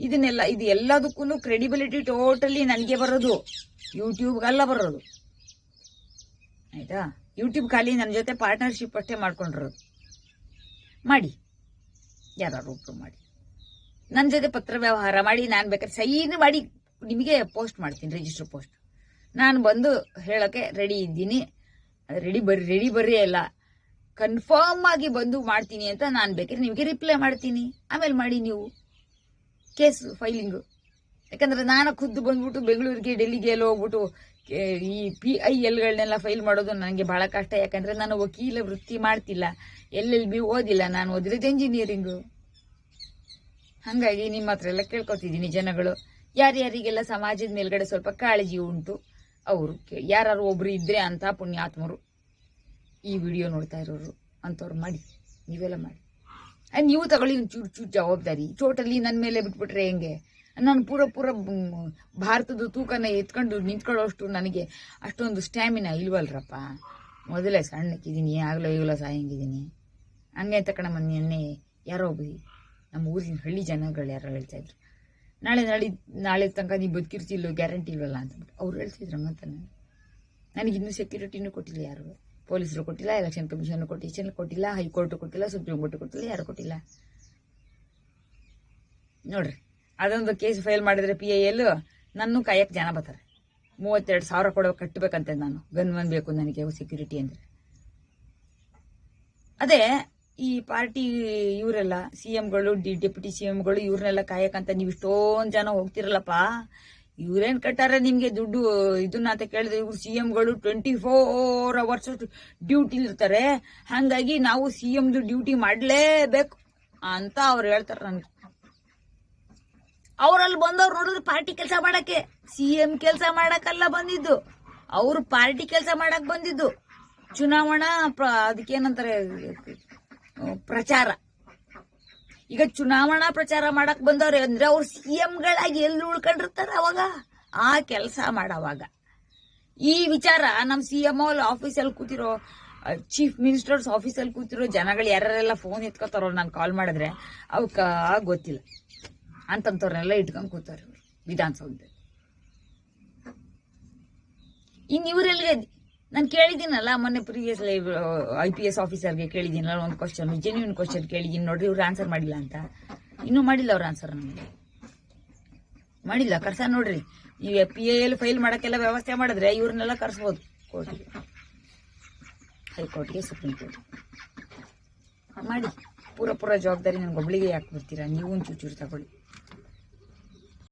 ಇದನ್ನೆಲ್ಲ, ಇದು ಎಲ್ಲದಕ್ಕೂ ಕ್ರೆಡಿಬಿಲಿಟಿ ಟೋಟಲಿ ನನಗೆ ಬರೋದು. ಯೂಟ್ಯೂಬ್ಗಲ್ಲ ಬರೋದು. ಆಯ್ತಾ? ಯೂಟ್ಯೂಬ್ ಖಾಲಿ ನನ್ನ ಜೊತೆ ಪಾರ್ಟ್ನರ್ಶಿಪ್ ಅಷ್ಟೇ ಮಾಡ್ಕೊಂಡ್ರು. ಮಾಡಿ. ಯಾರು ಒಬ್ರು ಮಾಡಿ. ನನ್ನ ಜೊತೆ ಪತ್ರ ವ್ಯವಹಾರ ಮಾಡಿ, ನಾನು ಬೇಕಾದ್ರೆ ಸೈನ್ ಮಾಡಿ, ನಿಮಗೆ ಪೋಸ್ಟ್ ಮಾಡ್ತೀನಿ ರಿಜಿಸ್ಟರ್ ಪೋಸ್ಟ್ ನಾನು ಬಂದು ಹೇಳೋಕ್ಕೆ ರೆಡಿ ಇದ್ದೀನಿ. ರೆಡಿ ಬರ್ರಿ ರೆಡಿ ಬರ್ರಿ ಅಲ್ಲ ಕನ್ಫರ್ಮ್ ಆಗಿ ಬಂದು ಮಾಡ್ತೀನಿ ಅಂತ ನಾನು ಬೇಕಾದ್ರೆ ನಿಮಗೆ ರಿಪ್ಲೈ ಮಾಡ್ತೀನಿ. ಆಮೇಲೆ ಮಾಡಿ ನೀವು. ಕೇಸ್ ಫೈಲಿಂಗು ಯಾಕಂದ್ರೆ ನಾನು ಖುದ್ದು ಬಂದ್ಬಿಟ್ಟು ಬೆಂಗಳೂರಿಗೆ, ಡೆಲ್ಲಿಗೆ ಎಲ್ಲ ಹೋಗ್ಬಿಟ್ಟು ಈ ಪಿ ಐ ಎಲ್ಗಳನ್ನೆಲ್ಲ ಫೈಲ್ ಮಾಡೋದು ನನಗೆ ಬಹಳ ಕಷ್ಟ. ಯಾಕಂದ್ರೆ ನಾನು ವಕೀಲ ವೃತ್ತಿ ಮಾಡ್ತಿಲ್ಲ. ಎಲ್ ಬಿ ಓದಿಲ್ಲ ನಾನು, ಓದಿರೋದು ಇಂಜಿನಿಯರಿಂಗು ಹಾಗಾಗಿ ನಿಮ್ಮ ಹತ್ರ ಎಲ್ಲ ಕೇಳ್ಕೊತಿದ್ದೀನಿ ಜನಗಳು. ಯಾರ್ಯಾರಿಗೆಲ್ಲ ಸಮಾಜದ ಮೇಲ್ಗಡೆ ಸ್ವಲ್ಪ ಕಾಳಜಿ ಉಂಟು, ಅವರು ಯಾರು ಒಬ್ರು ಇದ್ದರೆ ಅಂತ ಪುಣ್ಯಾತ್ಮರು ಈ ವಿಡಿಯೋ ನೋಡ್ತಾ ಇರೋರು ಅಂಥವ್ರು ಮಾಡಿ, ನೀವೆಲ್ಲ ಮಾಡಿ. ನೀವು ತಗೊಳ್ಳಿ ಚೂರು ಚೂರು ಜವಾಬ್ದಾರಿ. ಟೋಟಲಿ ನನ್ನ ಮೇಲೆ ಬಿಟ್ಬಿಟ್ರೆ ಹೆಂಗೆ? ನಾನು ಪೂರ ಪೂರ ಭಾರತದ ತೂಕನ ಎತ್ಕೊಂಡು ನಿಂತ್ಕೊಳ್ಳೋಷ್ಟು ನನಗೆ ಅಷ್ಟೊಂದು ಸ್ಟ್ಯಾಮಿನಾ ಇಲ್ವಲ್ರಪ್ಪ. ಮೊದಲೇ ಸಣ್ಣಕ್ಕಿದ್ದೀನಿ, ಆಗಲೋ ಈಗಲೋ ಸಾಯಂಗಿದ್ದೀನಿ ಹಂಗೆ ತಕ್ಕಣಮ್ಮ ನಿನ್ನೆ ಯಾರೋ ಒಬ್ಬ ನಮ್ಮ ಊರಿನ ಹಳ್ಳಿ ಜನಗಳು ಯಾರೋ ಹೇಳ್ತಾ ಇದ್ರು. ನಾಳೆ ನಾಳೆ ನಾಳೆ ತನಕ ನೀವು ಬದುಕಿರ್ತಿಲ್ಲೋ ಗ್ಯಾರಂಟಿ ಇಲ್ವಲ್ಲ ಅಂತಬಿಟ್ಟು ಅವ್ರು ಹೇಳ್ತಿದ್ರು ಅಂತ ನನಗೆ ನನಗಿನ್ನೂ ಸೆಕ್ಯೂರಿಟಿನೂ ಕೊಟ್ಟಿಲ್ಲ ಯಾರು. ಪೊಲೀಸರು ಕೊಟ್ಟಿಲ್ಲ ಎಲೆಕ್ಷನ್ ಕಮಿಷನ್ ಕೊಟ್ಟಿಲ್ಲ ಕೊಟ್ಟಿಲ್ಲ ಹೈಕೋರ್ಟ್ ಕೊಟ್ಟಿಲ್ಲ ಸುಪ್ರೀಂ ಕೋರ್ಟ್ ಕೊಟ್ಟಿಲ್ಲ, ಯಾರು ಕೊಟ್ಟಿಲ್ಲ. ನೋಡ್ರಿ ಅದೊಂದು ಕೇಸ್ ಫೈಲ್ ಮಾಡಿದ್ರೆ ಪಿ ಐ ಎಲ್ ನನ್ನ ಕಾಯಕ್ಕೆ ಜನ ಬರ್ತಾರೆ. ಮೂವತ್ತೆರಡು ಸಾವಿರ ಕೊಡೋ ಕಟ್ಟಬೇಕಂತೆ ನಾನು. ಗನ್ ಮನ್ ಬೇಕು ನನಗೆ ಸೆಕ್ಯೂರಿಟಿ ಅಂದರೆ. ಅದೇ, ಈ ಪಾರ್ಟಿ ಇವರೆಲ್ಲ ಸಿ ಎಂಗಳು ಡಿ ಡೆಪ್ಯೂಟಿ ಸಿ ಎಂಗಳು ಇವ್ರನ್ನೆಲ್ಲ ಕಾಯಕಂತ ನೀವು ಇಷ್ಟೊಂದು ಜನ ಹೋಗ್ತಿರಲ್ಲಪ್ಪ. ಇವ್ರೇನ್ ಕಟ್ಟಾರೆ ನಿಮಗೆ ದುಡ್ಡು, ಇದನ್ನ ಅಂತ ಕೇಳಿದ್ರೆ ಇವ್ರು ಸಿ ಎಂಗಳು ಟ್ವೆಂಟಿ ಫೋರ್ ಅವರ್ಸ್ ಡ್ಯೂಟಿ ಇರ್ತಾರೆ. ಹಾಗಾಗಿ ನಾವು ಸಿ ಎಂದು ಡ್ಯೂಟಿ ಮಾಡಲೇಬೇಕು ಅಂತ ಅವ್ರು ಹೇಳ್ತಾರೆ ನನಗೆ. ಅವ್ರಲ್ಲಿ ಬಂದವ್ರು ನೋಡಿದ್ರೆ ಪಾರ್ಟಿ ಕೆಲಸ ಮಾಡಕ್ಕೆ. ಸಿ ಎಂ ಕೆಲಸ ಮಾಡಕ್ಕಲ್ಲ ಬಂದಿದ್ದು. ಅವರು ಪಾರ್ಟಿ ಕೆಲಸ ಮಾಡಕ್ ಬಂದಿದ್ದು. ಚುನಾವಣಾ ಪ್ರ- ಅದಕ್ಕೇನಂತಾರೆ ಪ್ರಚಾರ. ಈಗ ಚುನಾವಣಾ ಪ್ರಚಾರ ಮಾಡಕ್ ಬಂದವ್ರೆ ಅಂದ್ರೆ ಅವ್ರು ಸಿ ಎಂಗಳಾಗಿ ಎಲ್ಲಿ ಉಳ್ಕೊಂಡಿರ್ತಾರ ಅವಾಗ? ಆ ಕೆಲಸ ಮಾಡವಾಗ. ಈ ವಿಚಾರ ನಮ್ಮ ಸಿ ಎಂ ಆಫೀಸಲ್ಲಿ ಕೂತಿರೋ ಚೀಫ್ ಮಿನಿಸ್ಟರ್ಸ್ ಆಫೀಸಲ್ಲಿ ಕೂತಿರೋ ಜನಗಳು ಯಾರ್ಯಾರೆಲ್ಲ ಫೋನ್ ಎತ್ಕೋತಾರೋ ನಾನು ಕಾಲ್ ಮಾಡಿದ್ರೆ ಅವಕ್ಕ ಗೊತ್ತಿಲ್ಲ. ಅಂತಂತವ್ರನ್ನೆಲ್ಲ ಇಟ್ಕೊಂಡು ಕೂತಾರೆ ಇವರು, ವಿಧಾನಸೌಧದಲ್ಲಿ. ಇನ್ನು ಇವರೆಲ್ಲ ನಾನು ಕೇಳಿದ್ದೀನಲ್ಲ, ಮೊನ್ನೆ ಪ್ರೀವಿಯಸ್ ಐ ಪಿ ಎಸ್ ಆಫೀಸರ್ಗೆ ಕೇಳಿದ್ದೀನಲ್ಲ ಒಂದು ಕ್ವಶನ್ ಜೆನ್ಯೂನ್ ಕ್ವಶನ್ ಕೇಳಿದ್ದೀನಿ ನೋಡ್ರಿ, ಇವ್ರು ಆನ್ಸರ್ ಮಾಡಿಲ್ಲ ಅಂತ. ಇನ್ನೂ ಮಾಡಿಲ್ಲ ಅವ್ರ ಆನ್ಸರ್ ನಮಗೆ. ಮಾಡಿಲ್ಲ ಕರ್ಸ ನೋಡ್ರಿ. ನೀವು ಪಿ ಎಲ್ ಫೈಲ್ ಮಾಡೋಕ್ಕೆಲ್ಲ ವ್ಯವಸ್ಥೆ ಮಾಡಿದ್ರೆ ಇವ್ರನ್ನೆಲ್ಲ ಕರ್ಸ್ಬೋದು ಕೋರ್ಟ್ಗೆ ಹೈಕೋರ್ಟ್ಗೆ, ಸುಪ್ರೀಂ ಕೋರ್ಟ್ ಮಾಡಿ, ಪೂರ ಪೂರ ಜವಾಬ್ದಾರಿ ನನ್ಗೆ ಒಬ್ಬಳಿಗೆ ಯಾಕೆ ಬರ್ತೀರಾ? ನೀವು ಒಂದು ಚೂರು ಚೂರು ತಗೊಳ್ಳಿ.